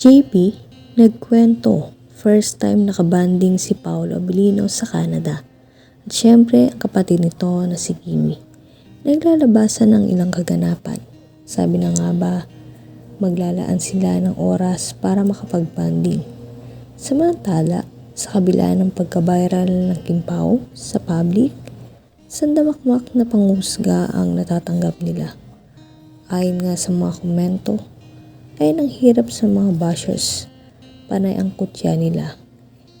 JP, nagkwento, first time nakabanding si Paolo Abilino sa Canada. At syempre, ang kapatid nito na si Kimi. Naglalabasan ng ilang kaganapan. Sabi na nga ba, maglalaan sila ng oras para makapag-banding. Samantala, sa kabila ng pagka-viral ng Kimpaw sa public, sandamakmak na panghusga ang natatanggap nila. Ayon nga sa mga komento, ay nang hirap sa mga bashers. Panay ang kutya nila.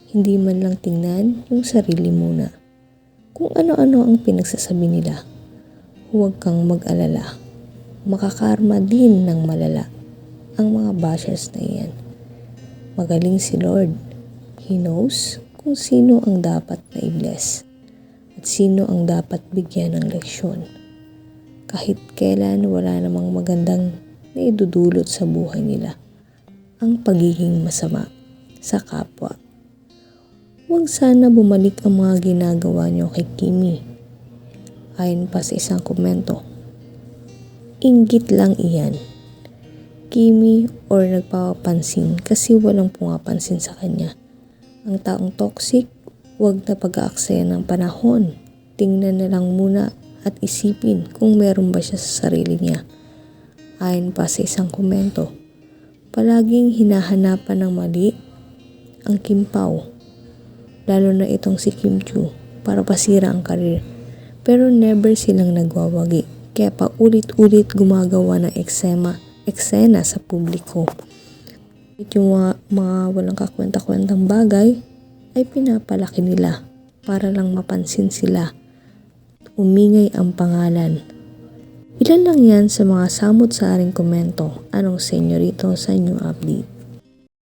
Hindi man lang tingnan yung sarili muna. Kung ano-ano ang pinagsasabi nila, huwag kang mag-alala. Makakarma din ng malala ang mga bashers na iyan. Magaling si Lord. He knows kung sino ang dapat na i-bless at sino ang dapat bigyan ng leksyon. Kahit kailan wala namang magandang na idudulot sa buhay nila ang pagiging masama sa kapwa. Huwag sana bumalik ang mga ginagawa niyo kay Kimi. Ayon pa sa isang komento, inggit lang iyan. Kimi or nagpapapansin kasi walang pumapansin sa kanya. Ang taong toxic, huwag na pag-aaksaya ng panahon. Tingnan na lang muna at isipin kung meron ba siya sa sarili niya. Ayon pa sa isang komento, palaging hinahanapan ng mali ang Kimpaw, lalo na itong si Kim Chu, para pasira ang karir. Pero never silang nagwawagi, kaya paulit-ulit gumagawa ng eksema, eksena sa publiko. At yung mga, mga walang kakwenta-kwentang bagay ay pinapalaki nila para lang mapansin sila. Umingay ang pangalan Ilan lang yan sa mga samot sa aring komento. Anong senyorito sa inyong update?